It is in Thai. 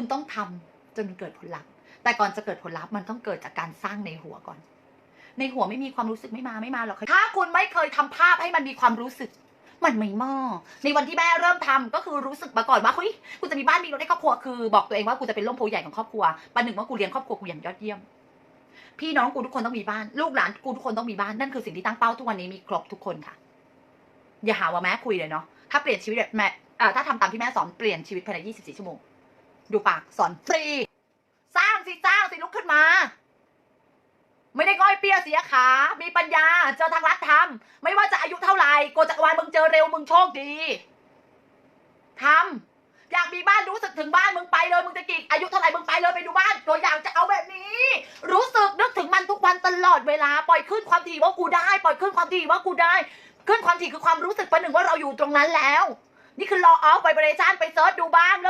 คุณต้องทำจนเกิดผลลัพธ์ แต่ก่อนจะเกิดผลลัพธ์มันต้องเกิดจากการสร้างในหัวก่อน ในหัวไม่มีความรู้สึกไม่มาไม่มาหรอกถ้าคุณไม่เคยทำภาพให้มันมีความรู้สึก มันไม่มอในวันที่แม่เริ่มทำก็คือรู้สึกมาก่อนว่าเฮ้ยกูจะมีบ้านมีรถให้ครอบครัวคือ บอกตัวเองว่ากูจะเป็นร่มโพใหญ่ของครอบครัวประหนึ่งว่ากูเลี้ยงครอบครัวกูอย่างยอดเยี่ยมพี่น้องกูทุกคนต้องมีบ้าน ลูกหลานกูทุกคนต้องมีบ้านนั่นคือสิ่งที่ตั้งเป้าทุกวันนี้มีครบทุกคนค่ะ อย่าหาว่าแม่คุยเลยเนาะถ้าเปลี่ยนชีวิตแบบแม่ถ้าทำตามที่แม่สอนเปลี่ยนชีวิตภายใน 24 ชั่วโมง ดูปากสอนฟรี สร้างสิสร้างสิลุกขึ้นมา ไม่ได้ก้อยเปียเสียขา มีปัญญา เจอทางรัฐทำไม่ว่าจะอายุเท่าไหร่โกจักรวาลมึงเจอเร็วมึงโชคดีทำอยากมีบ้านรู้สึกถึงบ้านมึงไปเลยมึงจะกี่อายุเท่าไหร่มึงไปเลยไปดูบ้านตัวอย่างจะเอาแบบนี้ รู้สึกนึกถึงมันทุกวันตลอดเวลาปล่อยขึ้นความถี่ว่ากูได้ ปล่อยขึ้นความถี่ว่ากูได้ ขึ้นความถี่คือความรู้สึกประหนึ่งว่าเราอยู่ตรงนั้นแล้ว นี่คือ law of vibration ไปเซิร์ชดูบ้างเรื่องราว